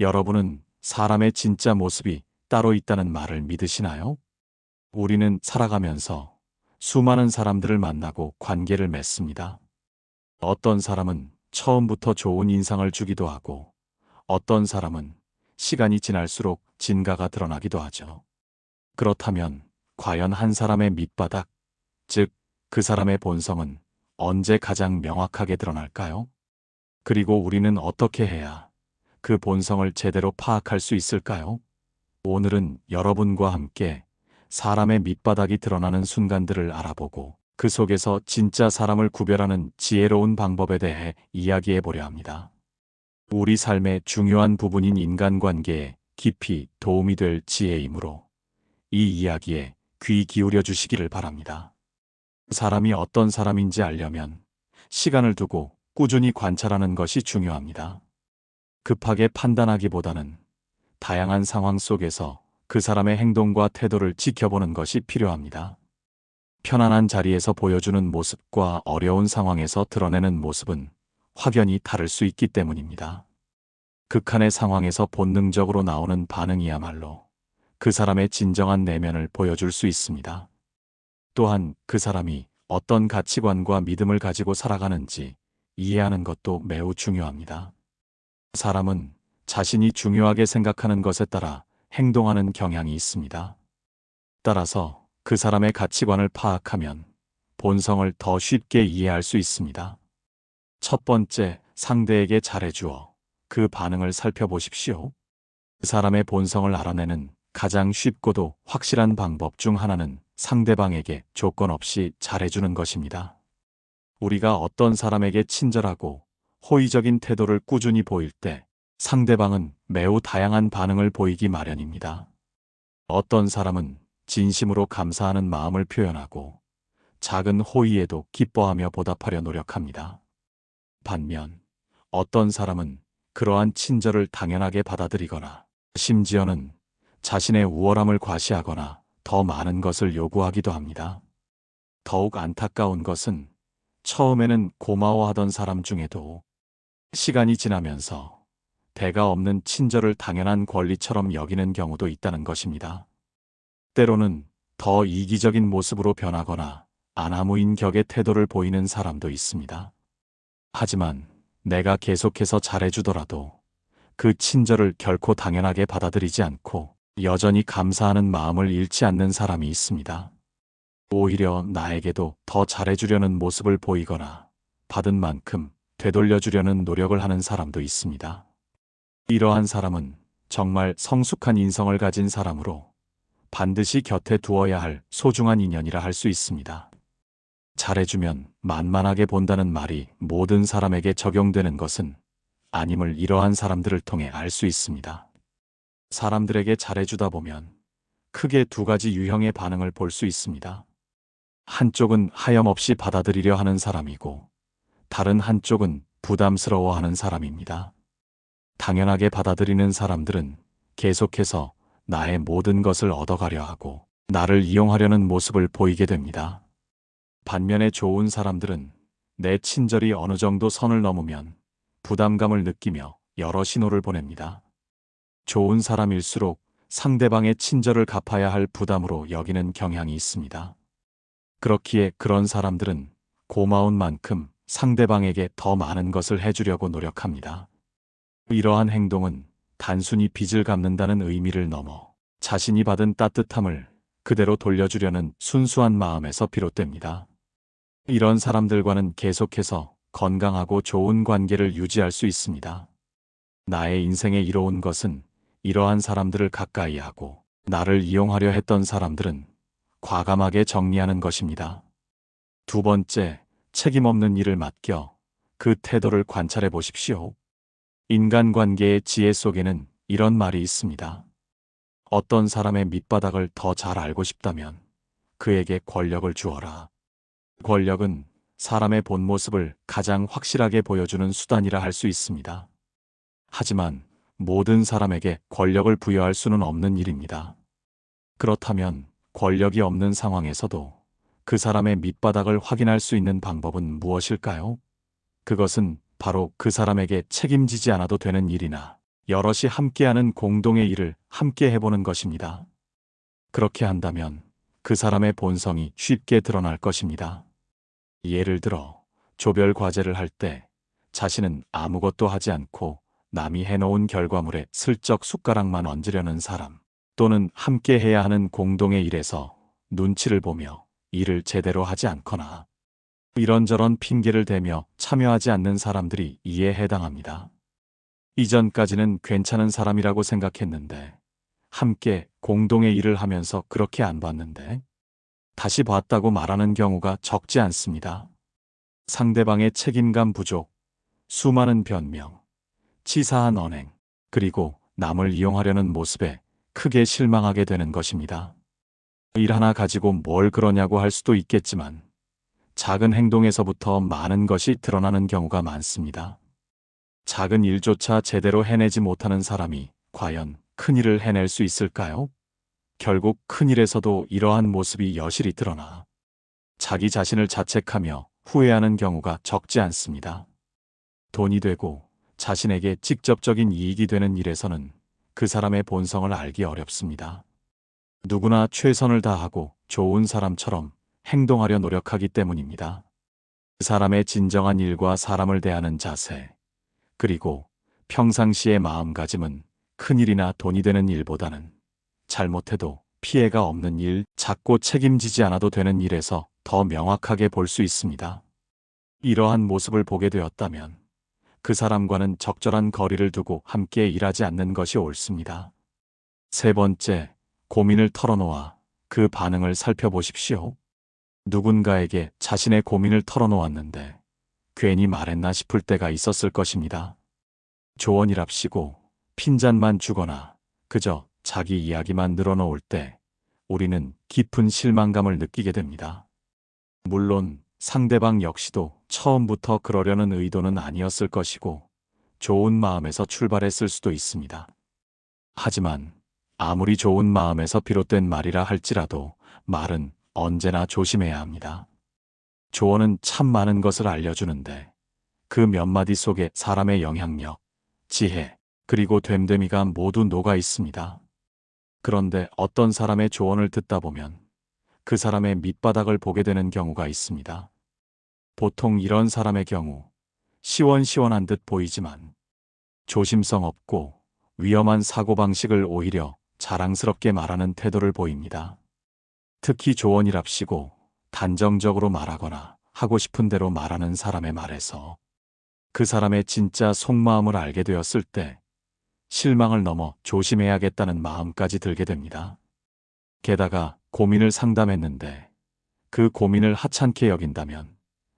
여러분은 사람의 진짜 모습이 따로 있다는 말을 믿으시나요? 우리는 살아가면서 수많은 사람들을 만나고 관계를 맺습니다. 어떤 사람은 처음부터 좋은 인상을 주기도 하고 어떤 사람은 시간이 지날수록 진가가 드러나기도 하죠. 그렇다면 과연 한 사람의 밑바닥, 즉 그 사람의 본성은 언제 가장 명확하게 드러날까요? 그리고 우리는 어떻게 해야 그 본성을 제대로 파악할 수 있을까요? 오늘은 여러분과 함께 사람의 밑바닥이 드러나는 순간들을 알아보고 그 속에서 진짜 사람을 구별하는 지혜로운 방법에 대해 이야기해 보려 합니다. 우리 삶의 중요한 부분인 인간관계에 깊이 도움이 될 지혜이므로 이 이야기에 귀 기울여 주시기를 바랍니다. 사람이 어떤 사람인지 알려면 시간을 두고 꾸준히 관찰하는 것이 중요합니다. 급하게 판단하기보다는 다양한 상황 속에서 그 사람의 행동과 태도를 지켜보는 것이 필요합니다. 편안한 자리에서 보여주는 모습과 어려운 상황에서 드러내는 모습은 확연히 다를 수 있기 때문입니다. 극한의 상황에서 본능적으로 나오는 반응이야말로 그 사람의 진정한 내면을 보여줄 수 있습니다. 또한 그 사람이 어떤 가치관과 믿음을 가지고 살아가는지 이해하는 것도 매우 중요합니다. 사람은 자신이 중요하게 생각하는 것에 따라 행동하는 경향이 있습니다. 따라서 그 사람의 가치관을 파악하면 본성을 더 쉽게 이해할 수 있습니다. 첫 번째, 상대에게 잘해주어 그 반응을 살펴보십시오. 그 사람의 본성을 알아내는 가장 쉽고도 확실한 방법 중 하나는 상대방에게 조건 없이 잘해주는 것입니다. 우리가 어떤 사람에게 친절하고 호의적인 태도를 꾸준히 보일 때 상대방은 매우 다양한 반응을 보이기 마련입니다. 어떤 사람은 진심으로 감사하는 마음을 표현하고 작은 호의에도 기뻐하며 보답하려 노력합니다. 반면 어떤 사람은 그러한 친절을 당연하게 받아들이거나 심지어는 자신의 우월함을 과시하거나 더 많은 것을 요구하기도 합니다. 더욱 안타까운 것은 처음에는 고마워하던 사람 중에도 시간이 지나면서 대가 없는 친절을 당연한 권리처럼 여기는 경우도 있다는 것입니다. 때로는 더 이기적인 모습으로 변하거나 아나무인 격의 태도를 보이는 사람도 있습니다. 하지만 내가 계속해서 잘해주더라도 그 친절을 결코 당연하게 받아들이지 않고 여전히 감사하는 마음을 잃지 않는 사람이 있습니다. 오히려 나에게도 더 잘해주려는 모습을 보이거나 받은 만큼 되돌려주려는 노력을 하는 사람도 있습니다. 이러한 사람은 정말 성숙한 인성을 가진 사람으로 반드시 곁에 두어야 할 소중한 인연이라 할 수 있습니다. 잘해주면 만만하게 본다는 말이 모든 사람에게 적용되는 것은 아님을 이러한 사람들을 통해 알 수 있습니다. 사람들에게 잘해주다 보면 크게 두 가지 유형의 반응을 볼 수 있습니다. 한쪽은 하염없이 받아들이려 하는 사람이고 다른 한쪽은 부담스러워하는 사람입니다. 당연하게 받아들이는 사람들은 계속해서 나의 모든 것을 얻어가려 하고 나를 이용하려는 모습을 보이게 됩니다. 반면에 좋은 사람들은 내 친절이 어느 정도 선을 넘으면 부담감을 느끼며 여러 신호를 보냅니다. 좋은 사람일수록 상대방의 친절을 갚아야 할 부담으로 여기는 경향이 있습니다. 그렇기에 그런 사람들은 고마운 만큼 상대방에게 더 많은 것을 해주려고 노력합니다. 이러한 행동은 단순히 빚을 갚는다는 의미를 넘어 자신이 받은 따뜻함을 그대로 돌려주려는 순수한 마음에서 비롯됩니다. 이런 사람들과는 계속해서 건강하고 좋은 관계를 유지할 수 있습니다. 나의 인생에 이로운 것은 이러한 사람들을 가까이 하고 나를 이용하려 했던 사람들은 과감하게 정리하는 것입니다. 두 번째, 책임 없는 일을 맡겨 그 태도를 관찰해 보십시오. 인간관계의 지혜 속에는 이런 말이 있습니다. 어떤 사람의 밑바닥을 더 잘 알고 싶다면 그에게 권력을 주어라. 권력은 사람의 본 모습을 가장 확실하게 보여주는 수단이라 할 수 있습니다. 하지만 모든 사람에게 권력을 부여할 수는 없는 일입니다. 그렇다면 권력이 없는 상황에서도 그 사람의 밑바닥을 확인할 수 있는 방법은 무엇일까요? 그것은 바로 그 사람에게 책임지지 않아도 되는 일이나 여럿이 함께하는 공동의 일을 함께 해보는 것입니다. 그렇게 한다면 그 사람의 본성이 쉽게 드러날 것입니다. 예를 들어 조별 과제를 할 때 자신은 아무것도 하지 않고 남이 해놓은 결과물에 슬쩍 숟가락만 얹으려는 사람 또는 함께 해야 하는 공동의 일에서 눈치를 보며 일을 제대로 하지 않거나 이런저런 핑계를 대며 참여하지 않는 사람들이 이에 해당합니다. 이전까지는 괜찮은 사람이라고 생각했는데 함께 공동의 일을 하면서 그렇게 안 봤는데 다시 봤다고 말하는 경우가 적지 않습니다. 상대방의 책임감 부족, 수많은 변명, 치사한 언행, 그리고 남을 이용하려는 모습에 크게 실망하게 되는 것입니다. 일 하나 가지고 뭘 그러냐고 할 수도 있겠지만 작은 행동에서부터 많은 것이 드러나는 경우가 많습니다. 작은 일조차 제대로 해내지 못하는 사람이 과연 큰 일을 해낼 수 있을까요? 결국 큰 일에서도 이러한 모습이 여실히 드러나 자기 자신을 자책하며 후회하는 경우가 적지 않습니다. 돈이 되고 자신에게 직접적인 이익이 되는 일에서는 그 사람의 본성을 알기 어렵습니다. 누구나 최선을 다하고 좋은 사람처럼 행동하려 노력하기 때문입니다. 그 사람의 진정한 일과 사람을 대하는 자세, 그리고 평상시의 마음가짐은 큰일이나 돈이 되는 일보다는 잘못해도 피해가 없는 일, 작고 책임지지 않아도 되는 일에서 더 명확하게 볼 수 있습니다. 이러한 모습을 보게 되었다면 그 사람과는 적절한 거리를 두고 함께 일하지 않는 것이 옳습니다. 세 번째, 고민을 털어놓아 그 반응을 살펴보십시오. 누군가에게 자신의 고민을 털어놓았는데 괜히 말했나 싶을 때가 있었을 것입니다. 조언이랍시고 핀잔만 주거나 그저 자기 이야기만 늘어놓을 때 우리는 깊은 실망감을 느끼게 됩니다. 물론 상대방 역시도 처음부터 그러려는 의도는 아니었을 것이고 좋은 마음에서 출발했을 수도 있습니다. 하지만 아무리 좋은 마음에서 비롯된 말이라 할지라도 말은 언제나 조심해야 합니다. 조언은 참 많은 것을 알려주는데 그 몇 마디 속에 사람의 영향력, 지혜, 그리고 됨됨이가 모두 녹아 있습니다. 그런데 어떤 사람의 조언을 듣다 보면 그 사람의 밑바닥을 보게 되는 경우가 있습니다. 보통 이런 사람의 경우 시원시원한 듯 보이지만 조심성 없고 위험한 사고방식을 오히려 자랑스럽게 말하는 태도를 보입니다. 특히 조언이랍시고 단정적으로 말하거나 하고 싶은 대로 말하는 사람의 말에서 그 사람의 진짜 속마음을 알게 되었을 때 실망을 넘어 조심해야겠다는 마음까지 들게 됩니다. 게다가 고민을 상담했는데 그 고민을 하찮게 여긴다면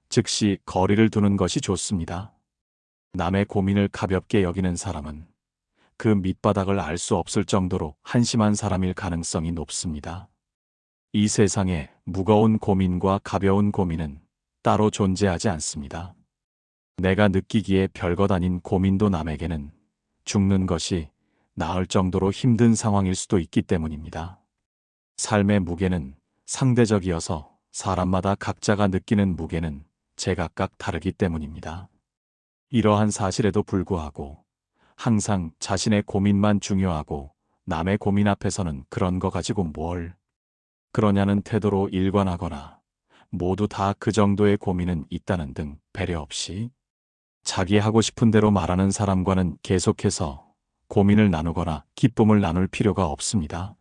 즉시 거리를 두는 것이 좋습니다. 남의 고민을 가볍게 여기는 사람은 그 밑바닥을 알 수 없을 정도로 한심한 사람일 가능성이 높습니다. 이 세상에 무거운 고민과 가벼운 고민은 따로 존재하지 않습니다. 내가 느끼기에 별것 아닌 고민도 남에게는 죽는 것이 나을 정도로 힘든 상황일 수도 있기 때문입니다. 삶의 무게는 상대적이어서 사람마다 각자가 느끼는 무게는 제각각 다르기 때문입니다. 이러한 사실에도 불구하고 항상 자신의 고민만 중요하고 남의 고민 앞에서는 그런 거 가지고 뭘 그러냐는 태도로 일관하거나 모두 다 그 정도의 고민은 있다는 등 배려 없이 자기 하고 싶은 대로 말하는 사람과는 계속해서 고민을 나누거나 기쁨을 나눌 필요가 없습니다.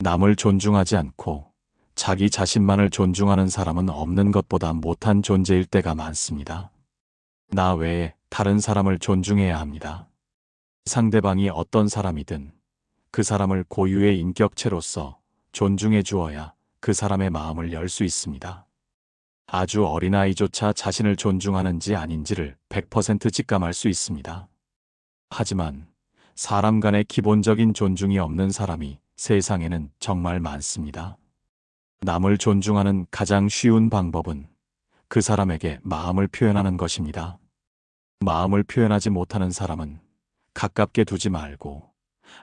남을 존중하지 않고 자기 자신만을 존중하는 사람은 없는 것보다 못한 존재일 때가 많습니다. 나 외에 다른 사람을 존중해야 합니다. 상대방이 어떤 사람이든 그 사람을 고유의 인격체로서 존중해 주어야 그 사람의 마음을 열 수 있습니다. 아주 어린아이조차 자신을 존중하는지 아닌지를 100% 직감할 수 있습니다. 하지만 사람 간의 기본적인 존중이 없는 사람이 세상에는 정말 많습니다. 남을 존중하는 가장 쉬운 방법은 그 사람에게 마음을 표현하는 것입니다. 마음을 표현하지 못하는 사람은 가깝게 두지 말고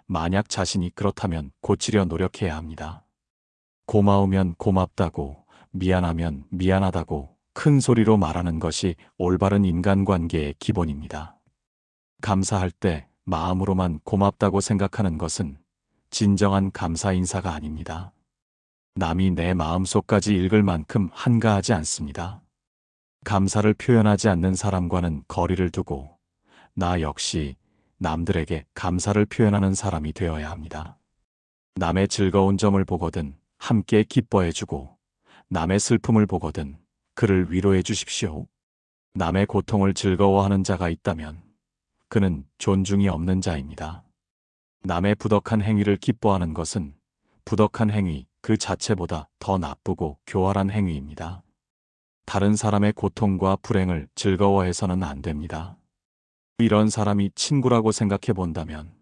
만약 자신이 그렇다면 고치려 노력해야 합니다. 고마우면 고맙다고 미안하면 미안하다고 큰 소리로 말하는 것이 올바른 인간관계의 기본입니다. 감사할 때 마음으로만 고맙다고 생각하는 것은 진정한 감사 인사가 아닙니다. 남이 내 마음속까지 읽을 만큼 한가하지 않습니다. 감사를 표현하지 않는 사람과는 거리를 두고 나 역시 남들에게 감사를 표현하는 사람이 되어야 합니다. 남의 즐거운 점을 보거든 함께 기뻐해 주고 남의 슬픔을 보거든 그를 위로해 주십시오. 남의 고통을 즐거워하는 자가 있다면 그는 존중이 없는 자입니다. 남의 부덕한 행위를 기뻐하는 것은 부덕한 행위 그 자체보다 더 나쁘고 교활한 행위입니다. 다른 사람의 고통과 불행을 즐거워해서는 안 됩니다. 이런 사람이 친구라고 생각해 본다면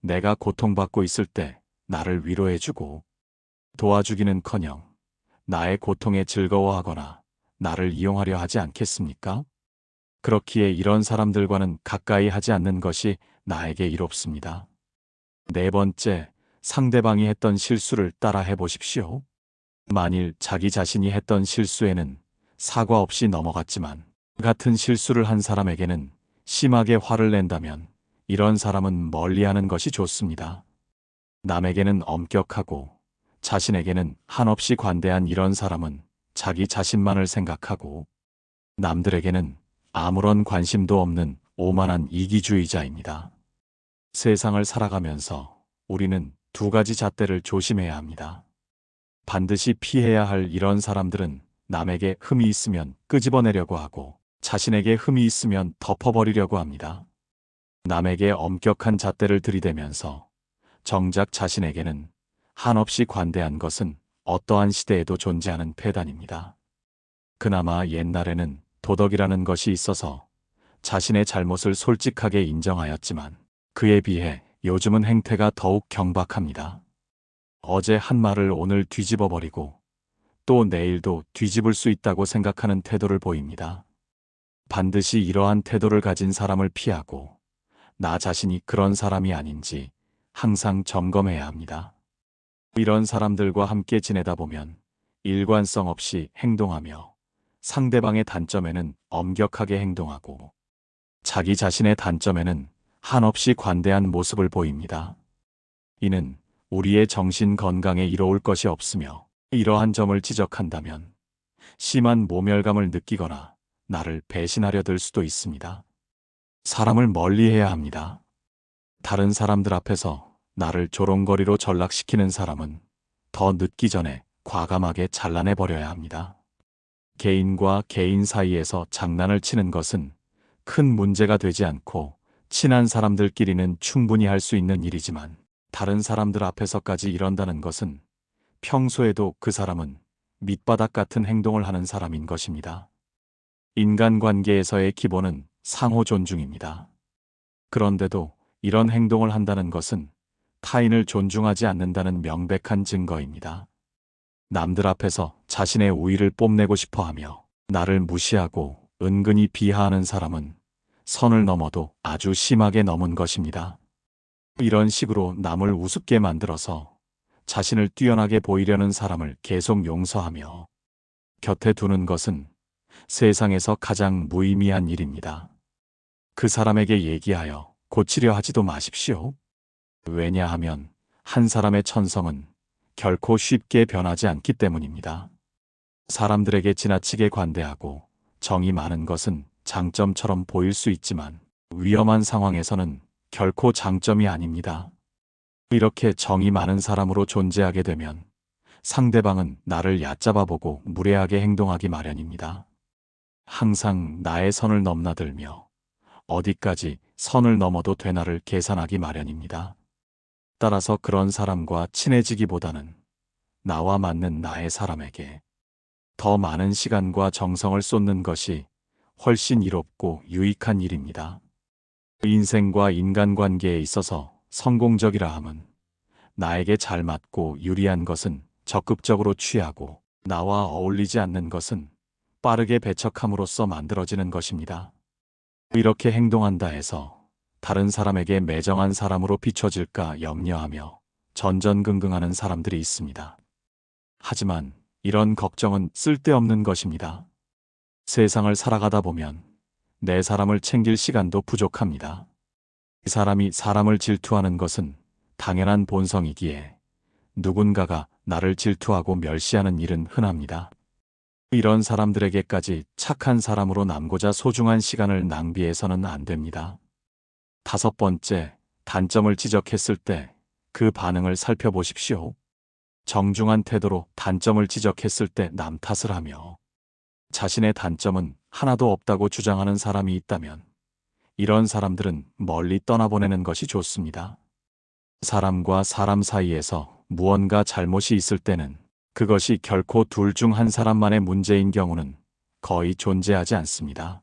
내가 고통받고 있을 때 나를 위로해주고 도와주기는 커녕 나의 고통에 즐거워하거나 나를 이용하려 하지 않겠습니까? 그렇기에 이런 사람들과는 가까이 하지 않는 것이 나에게 이롭습니다. 네 번째, 상대방이 했던 실수를 따라 해 보십시오. 만일 자기 자신이 했던 실수에는 사과 없이 넘어갔지만 같은 실수를 한 사람에게는 심하게 화를 낸다면 이런 사람은 멀리하는 것이 좋습니다. 남에게는 엄격하고 자신에게는 한없이 관대한 이런 사람은 자기 자신만을 생각하고 남들에게는 아무런 관심도 없는 오만한 이기주의자입니다. 세상을 살아가면서 우리는 두 가지 잣대를 조심해야 합니다. 반드시 피해야 할 이런 사람들은 남에게 흠이 있으면 끄집어내려고 하고 자신에게 흠이 있으면 덮어버리려고 합니다. 남에게 엄격한 잣대를 들이대면서 정작 자신에게는 한없이 관대한 것은 어떠한 시대에도 존재하는 폐단입니다. 그나마 옛날에는 도덕이라는 것이 있어서 자신의 잘못을 솔직하게 인정하였지만 그에 비해 요즘은 행태가 더욱 경박합니다. 어제 한 말을 오늘 뒤집어 버리고 또 내일도 뒤집을 수 있다고 생각하는 태도를 보입니다. 반드시 이러한 태도를 가진 사람을 피하고 나 자신이 그런 사람이 아닌지 항상 점검해야 합니다. 이런 사람들과 함께 지내다 보면 일관성 없이 행동하며 상대방의 단점에는 엄격하게 행동하고 자기 자신의 단점에는 한없이 관대한 모습을 보입니다. 이는 우리의 정신 건강에 이로울 것이 없으며 이러한 점을 지적한다면 심한 모멸감을 느끼거나 나를 배신하려 들 수도 있습니다. 사람을 멀리해야 합니다. 다른 사람들 앞에서 나를 조롱거리로 전락시키는 사람은 더 늦기 전에 과감하게 잘라내 버려야 합니다. 개인과 개인 사이에서 장난을 치는 것은 큰 문제가 되지 않고 친한 사람들끼리는 충분히 할 수 있는 일이지만 다른 사람들 앞에서까지 이런다는 것은 평소에도 그 사람은 밑바닥 같은 행동을 하는 사람인 것입니다. 인간관계에서의 기본은 상호 존중입니다. 그런데도 이런 행동을 한다는 것은 타인을 존중하지 않는다는 명백한 증거입니다. 남들 앞에서 자신의 우위를 뽐내고 싶어 하며 나를 무시하고 은근히 비하하는 사람은 선을 넘어도 아주 심하게 넘은 것입니다. 이런 식으로 남을 우습게 만들어서 자신을 뛰어나게 보이려는 사람을 계속 용서하며 곁에 두는 것은 세상에서 가장 무의미한 일입니다. 그 사람에게 얘기하여 고치려 하지도 마십시오. 왜냐하면 한 사람의 천성은 결코 쉽게 변하지 않기 때문입니다. 사람들에게 지나치게 관대하고 정이 많은 것은 장점처럼 보일 수 있지만 위험한 상황에서는 결코 장점이 아닙니다. 이렇게 정이 많은 사람으로 존재하게 되면 상대방은 나를 얕잡아 보고 무례하게 행동하기 마련입니다. 항상 나의 선을 넘나들며 어디까지 선을 넘어도 되나를 계산하기 마련입니다. 따라서 그런 사람과 친해지기보다는 나와 맞는 나의 사람에게 더 많은 시간과 정성을 쏟는 것이 훨씬 이롭고 유익한 일입니다. 인생과 인간관계에 있어서 성공적이라 함은 나에게 잘 맞고 유리한 것은 적극적으로 취하고 나와 어울리지 않는 것은 빠르게 배척함으로써 만들어지는 것입니다. 이렇게 행동한다 해서 다른 사람에게 매정한 사람으로 비춰질까 염려하며 전전긍긍하는 사람들이 있습니다. 하지만 이런 걱정은 쓸데없는 것입니다. 세상을 살아가다 보면 내 사람을 챙길 시간도 부족합니다. 이 사람이 사람을 질투하는 것은 당연한 본성이기에 누군가가 나를 질투하고 멸시하는 일은 흔합니다. 이런 사람들에게까지 착한 사람으로 남고자 소중한 시간을 낭비해서는 안 됩니다. 다섯 번째, 단점을 지적했을 때 그 반응을 살펴보십시오. 정중한 태도로 단점을 지적했을 때 남 탓을 하며 자신의 단점은 하나도 없다고 주장하는 사람이 있다면 이런 사람들은 멀리 떠나보내는 것이 좋습니다. 사람과 사람 사이에서 무언가 잘못이 있을 때는 그것이 결코 둘 중 한 사람만의 문제인 경우는 거의 존재하지 않습니다.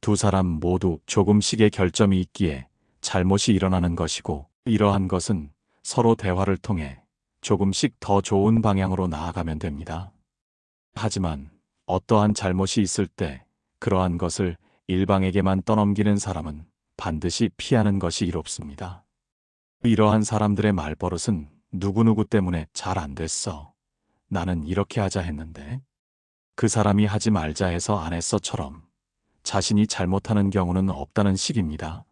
두 사람 모두 조금씩의 결점이 있기에 잘못이 일어나는 것이고 이러한 것은 서로 대화를 통해 조금씩 더 좋은 방향으로 나아가면 됩니다. 하지만 어떠한 잘못이 있을 때 그러한 것을 일방에게만 떠넘기는 사람은 반드시 피하는 것이 이롭습니다. 이러한 사람들의 말버릇은 누구누구 때문에 잘 안 됐어. 나는 이렇게 하자 했는데 그 사람이 하지 말자 해서 안 했어처럼 자신이 잘못하는 경우는 없다는 식입니다.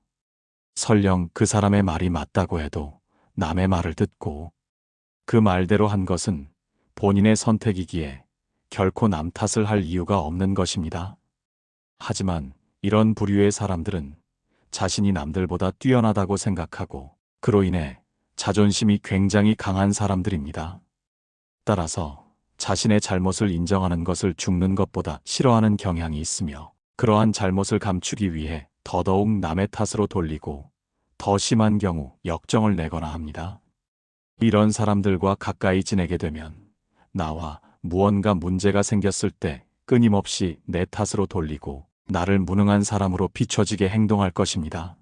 설령 그 사람의 말이 맞다고 해도 남의 말을 듣고 그 말대로 한 것은 본인의 선택이기에 결코 남 탓을 할 이유가 없는 것입니다. 하지만 이런 부류의 사람들은 자신이 남들보다 뛰어나다고 생각하고 그로 인해 자존심이 굉장히 강한 사람들입니다. 따라서 자신의 잘못을 인정하는 것을 죽는 것보다 싫어하는 경향이 있으며 그러한 잘못을 감추기 위해 더더욱 남의 탓으로 돌리고 더 심한 경우 역정을 내거나 합니다. 이런 사람들과 가까이 지내게 되면 나와 무언가 문제가 생겼을 때 끊임없이 내 탓으로 돌리고 나를 무능한 사람으로 비춰지게 행동할 것입니다.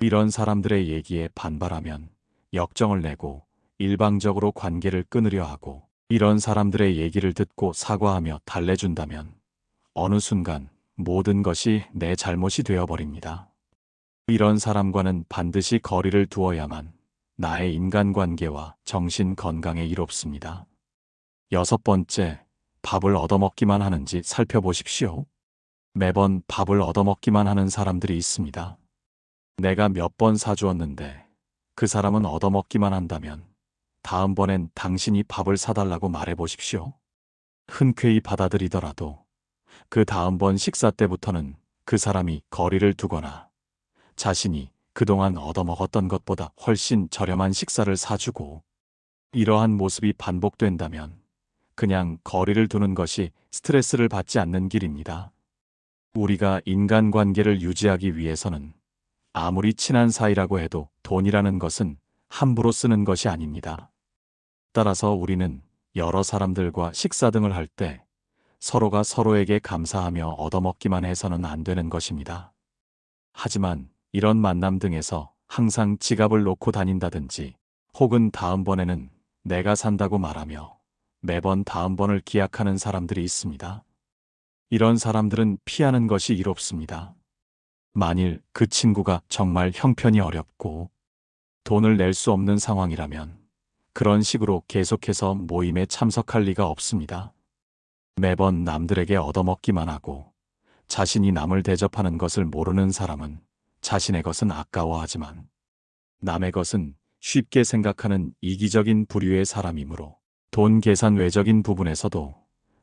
이런 사람들의 얘기에 반발하면 역정을 내고 일방적으로 관계를 끊으려 하고 이런 사람들의 얘기를 듣고 사과하며 달래준다면 어느 순간 모든 것이 내 잘못이 되어버립니다. 이런 사람과는 반드시 거리를 두어야만 나의 인간관계와 정신 건강에 이롭습니다. 여섯 번째, 밥을 얻어먹기만 하는지 살펴보십시오. 매번 밥을 얻어먹기만 하는 사람들이 있습니다. 내가 몇 번 사주었는데 그 사람은 얻어먹기만 한다면 다음번엔 당신이 밥을 사달라고 말해보십시오. 흔쾌히 받아들이더라도 그 다음번 식사 때부터는 그 사람이 거리를 두거나 자신이 그동안 얻어먹었던 것보다 훨씬 저렴한 식사를 사주고 이러한 모습이 반복된다면 그냥 거리를 두는 것이 스트레스를 받지 않는 길입니다. 우리가 인간관계를 유지하기 위해서는 아무리 친한 사이라고 해도 돈이라는 것은 함부로 쓰는 것이 아닙니다. 따라서 우리는 여러 사람들과 식사 등을 할 때 서로가 서로에게 감사하며 얻어먹기만 해서는 안 되는 것입니다. 하지만 이런 만남 등에서 항상 지갑을 놓고 다닌다든지 혹은 다음번에는 내가 산다고 말하며 매번 다음번을 기약하는 사람들이 있습니다. 이런 사람들은 피하는 것이 이롭습니다. 만일 그 친구가 정말 형편이 어렵고 돈을 낼 수 없는 상황이라면 그런 식으로 계속해서 모임에 참석할 리가 없습니다. 매번 남들에게 얻어먹기만 하고 자신이 남을 대접하는 것을 모르는 사람은 자신의 것은 아까워하지만 남의 것은 쉽게 생각하는 이기적인 부류의 사람이므로 돈 계산 외적인 부분에서도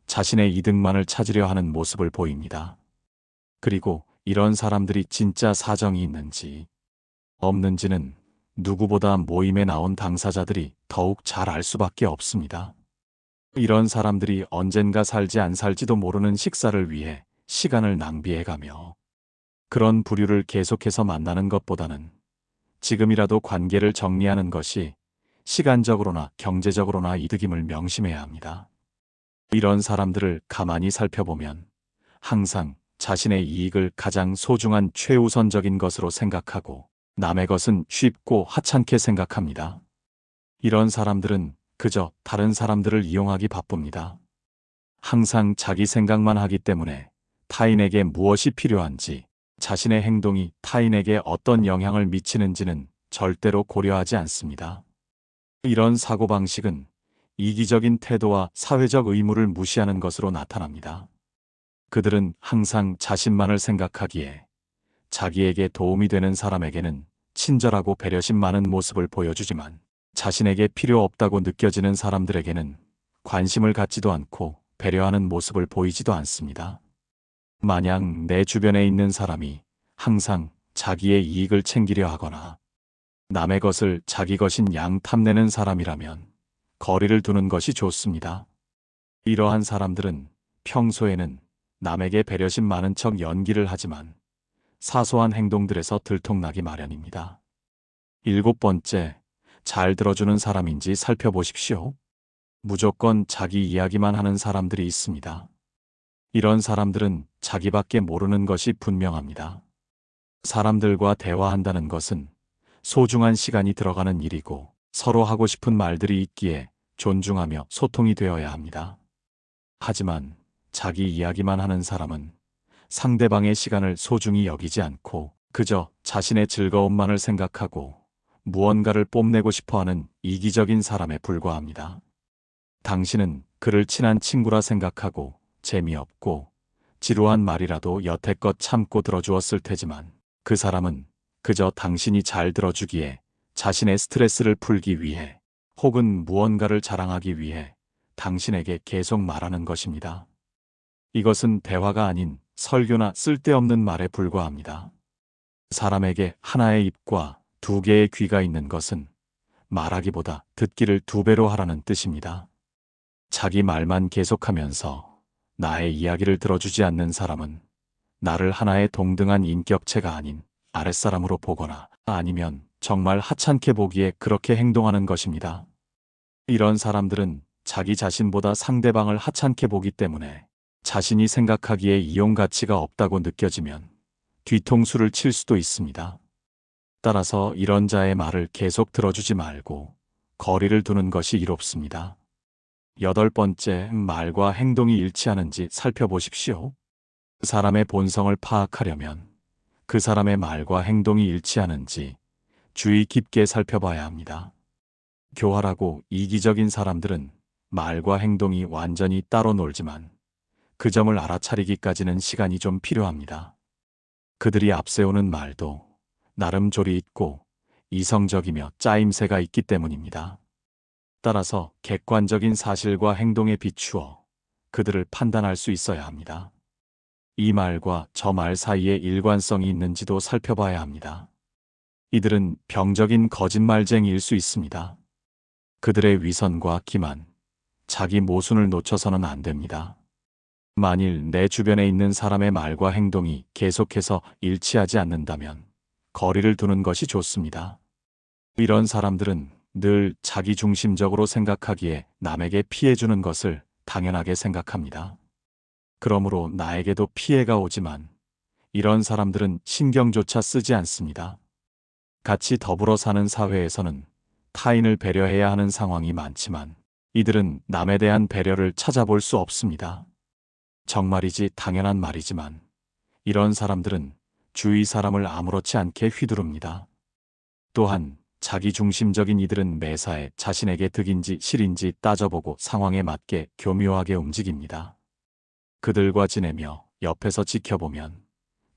자신의 이득만을 찾으려 하는 모습을 보입니다. 그리고 이런 사람들이 진짜 사정이 있는지 없는지는 누구보다 모임에 나온 당사자들이 더욱 잘 알 수밖에 없습니다. 이런 사람들이 언젠가 살지 안 살지도 모르는 식사를 위해 시간을 낭비해가며 그런 부류를 계속해서 만나는 것보다는 지금이라도 관계를 정리하는 것이 시간적으로나 경제적으로나 이득임을 명심해야 합니다. 이런 사람들을 가만히 살펴보면 항상 자신의 이익을 가장 소중한 최우선적인 것으로 생각하고 남의 것은 쉽고 하찮게 생각합니다. 이런 사람들은 그저 다른 사람들을 이용하기 바쁩니다. 항상 자기 생각만 하기 때문에 타인에게 무엇이 필요한지 자신의 행동이 타인에게 어떤 영향을 미치는지는 절대로 고려하지 않습니다. 이런 사고방식은 이기적인 태도와 사회적 의무를 무시하는 것으로 나타납니다. 그들은 항상 자신만을 생각하기에 자기에게 도움이 되는 사람에게는 친절하고 배려심 많은 모습을 보여주지만 자신에게 필요 없다고 느껴지는 사람들에게는 관심을 갖지도 않고 배려하는 모습을 보이지도 않습니다. 만약 내 주변에 있는 사람이 항상 자기의 이익을 챙기려 하거나 남의 것을 자기 것인 양 탐내는 사람이라면 거리를 두는 것이 좋습니다. 이러한 사람들은 평소에는 남에게 배려심 많은 척 연기를 하지만 사소한 행동들에서 들통나기 마련입니다. 일곱 번째, 잘 들어주는 사람인지 살펴보십시오. 무조건 자기 이야기만 하는 사람들이 있습니다. 이런 사람들은 자기밖에 모르는 것이 분명합니다. 사람들과 대화한다는 것은 소중한 시간이 들어가는 일이고 서로 하고 싶은 말들이 있기에 존중하며 소통이 되어야 합니다. 하지만 자기 이야기만 하는 사람은 상대방의 시간을 소중히 여기지 않고 그저 자신의 즐거움만을 생각하고 무언가를 뽐내고 싶어 하는 이기적인 사람에 불과합니다. 당신은 그를 친한 친구라 생각하고 재미없고 지루한 말이라도 여태껏 참고 들어주었을 테지만 그 사람은 그저 당신이 잘 들어주기에 자신의 스트레스를 풀기 위해 혹은 무언가를 자랑하기 위해 당신에게 계속 말하는 것입니다. 이것은 대화가 아닌 설교나 쓸데없는 말에 불과합니다. 사람에게 하나의 입과 두 개의 귀가 있는 것은 말하기보다 듣기를 두 배로 하라는 뜻입니다. 자기 말만 계속하면서 나의 이야기를 들어주지 않는 사람은 나를 하나의 동등한 인격체가 아닌 아랫사람으로 보거나 아니면 정말 하찮게 보기에 그렇게 행동하는 것입니다. 이런 사람들은 자기 자신보다 상대방을 하찮게 보기 때문에 자신이 생각하기에 이용 가치가 없다고 느껴지면 뒤통수를 칠 수도 있습니다. 따라서 이런 자의 말을 계속 들어주지 말고 거리를 두는 것이 이롭습니다. 여덟 번째, 말과 행동이 일치하는지 살펴보십시오. 사람의 본성을 파악하려면 그 사람의 말과 행동이 일치하는지 주의 깊게 살펴봐야 합니다. 교활하고 이기적인 사람들은 말과 행동이 완전히 따로 놀지만 그 점을 알아차리기까지는 시간이 좀 필요합니다. 그들이 앞세우는 말도 나름 조리 있고 이성적이며 짜임새가 있기 때문입니다. 따라서 객관적인 사실과 행동에 비추어 그들을 판단할 수 있어야 합니다. 이 말과 저 말 사이에 일관성이 있는지도 살펴봐야 합니다. 이들은 병적인 거짓말쟁이일 수 있습니다. 그들의 위선과 기만, 자기 모순을 놓쳐서는 안 됩니다. 만일 내 주변에 있는 사람의 말과 행동이 계속해서 일치하지 않는다면 거리를 두는 것이 좋습니다. 이런 사람들은 늘 자기 중심적으로 생각하기에 남에게 피해주는 것을 당연하게 생각합니다. 그러므로 나에게도 피해가 오지만 이런 사람들은 신경조차 쓰지 않습니다. 같이 더불어 사는 사회에서는 타인을 배려해야 하는 상황이 많지만 이들은 남에 대한 배려를 찾아볼 수 없습니다. 정말이지 당연한 말이지만 이런 사람들은 주위 사람을 아무렇지 않게 휘두릅니다. 또한 자기 중심적인 이들은 매사에 자신에게 득인지 실인지 따져보고 상황에 맞게 교묘하게 움직입니다. 그들과 지내며 옆에서 지켜보면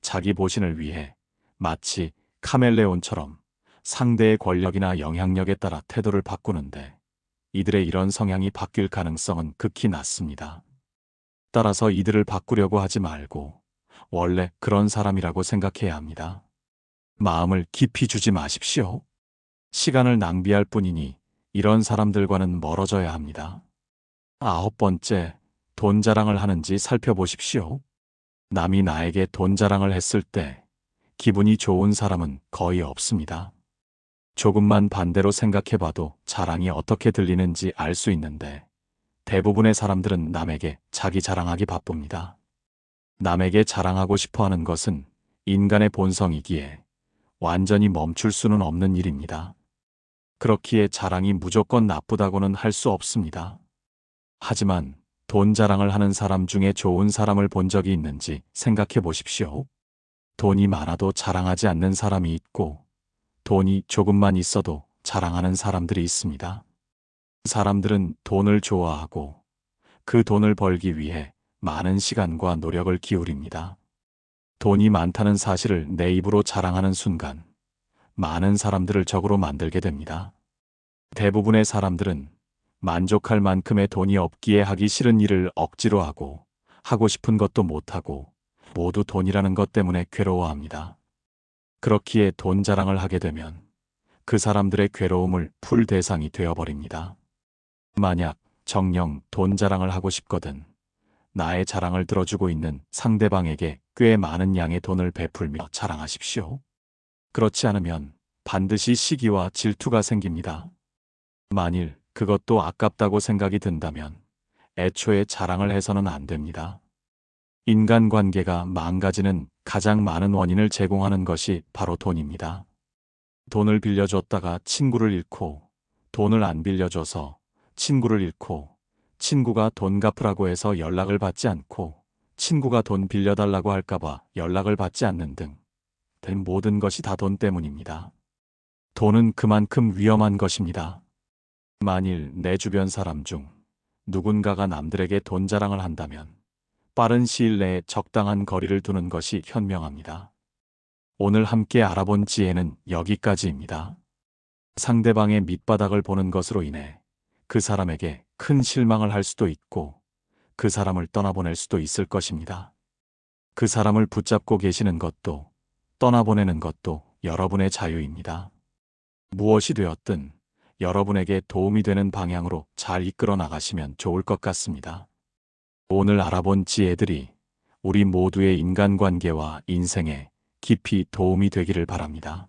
자기 보신을 위해 마치 카멜레온처럼 상대의 권력이나 영향력에 따라 태도를 바꾸는데 이들의 이런 성향이 바뀔 가능성은 극히 낮습니다. 따라서 이들을 바꾸려고 하지 말고 원래 그런 사람이라고 생각해야 합니다. 마음을 깊이 주지 마십시오. 시간을 낭비할 뿐이니 이런 사람들과는 멀어져야 합니다. 아홉 번째, 돈 자랑을 하는지 살펴보십시오. 남이 나에게 돈 자랑을 했을 때 기분이 좋은 사람은 거의 없습니다. 조금만 반대로 생각해봐도 자랑이 어떻게 들리는지 알 수 있는데 대부분의 사람들은 남에게 자기 자랑하기 바쁩니다. 남에게 자랑하고 싶어 하는 것은 인간의 본성이기에 완전히 멈출 수는 없는 일입니다. 그렇기에 자랑이 무조건 나쁘다고는 할 수 없습니다. 하지만 돈 자랑을 하는 사람 중에 좋은 사람을 본 적이 있는지 생각해 보십시오. 돈이 많아도 자랑하지 않는 사람이 있고 돈이 조금만 있어도 자랑하는 사람들이 있습니다. 사람들은 돈을 좋아하고 그 돈을 벌기 위해 많은 시간과 노력을 기울입니다. 돈이 많다는 사실을 내 입으로 자랑하는 순간 많은 사람들을 적으로 만들게 됩니다. 대부분의 사람들은 만족할 만큼의 돈이 없기에 하기 싫은 일을 억지로 하고 하고 싶은 것도 못하고 모두 돈이라는 것 때문에 괴로워합니다. 그렇기에 돈 자랑을 하게 되면 그 사람들의 괴로움을 풀 대상이 되어버립니다. 만약 정녕 돈 자랑을 하고 싶거든 나의 자랑을 들어주고 있는 상대방에게 꽤 많은 양의 돈을 베풀며 자랑하십시오. 그렇지 않으면 반드시 시기와 질투가 생깁니다. 만일 그것도 아깝다고 생각이 든다면 애초에 자랑을 해서는 안 됩니다. 인간관계가 망가지는 가장 많은 원인을 제공하는 것이 바로 돈입니다. 돈을 빌려줬다가 친구를 잃고 돈을 안 빌려줘서 친구를 잃고 친구가 돈 갚으라고 해서 연락을 받지 않고 친구가 돈 빌려달라고 할까봐 연락을 받지 않는 등 된 모든 것이 다 돈 때문입니다. 돈은 그만큼 위험한 것입니다. 만일 내 주변 사람 중 누군가가 남들에게 돈 자랑을 한다면 빠른 시일 내에 적당한 거리를 두는 것이 현명합니다. 오늘 함께 알아본 지혜는 여기까지입니다. 상대방의 밑바닥을 보는 것으로 인해 그 사람에게 큰 실망을 할 수도 있고 그 사람을 떠나보낼 수도 있을 것입니다. 그 사람을 붙잡고 계시는 것도 떠나보내는 것도 여러분의 자유입니다. 무엇이 되었든 여러분에게 도움이 되는 방향으로 잘 이끌어 나가시면 좋을 것 같습니다. 오늘 알아본 지혜들이 우리 모두의 인간관계와 인생에 깊이 도움이 되기를 바랍니다.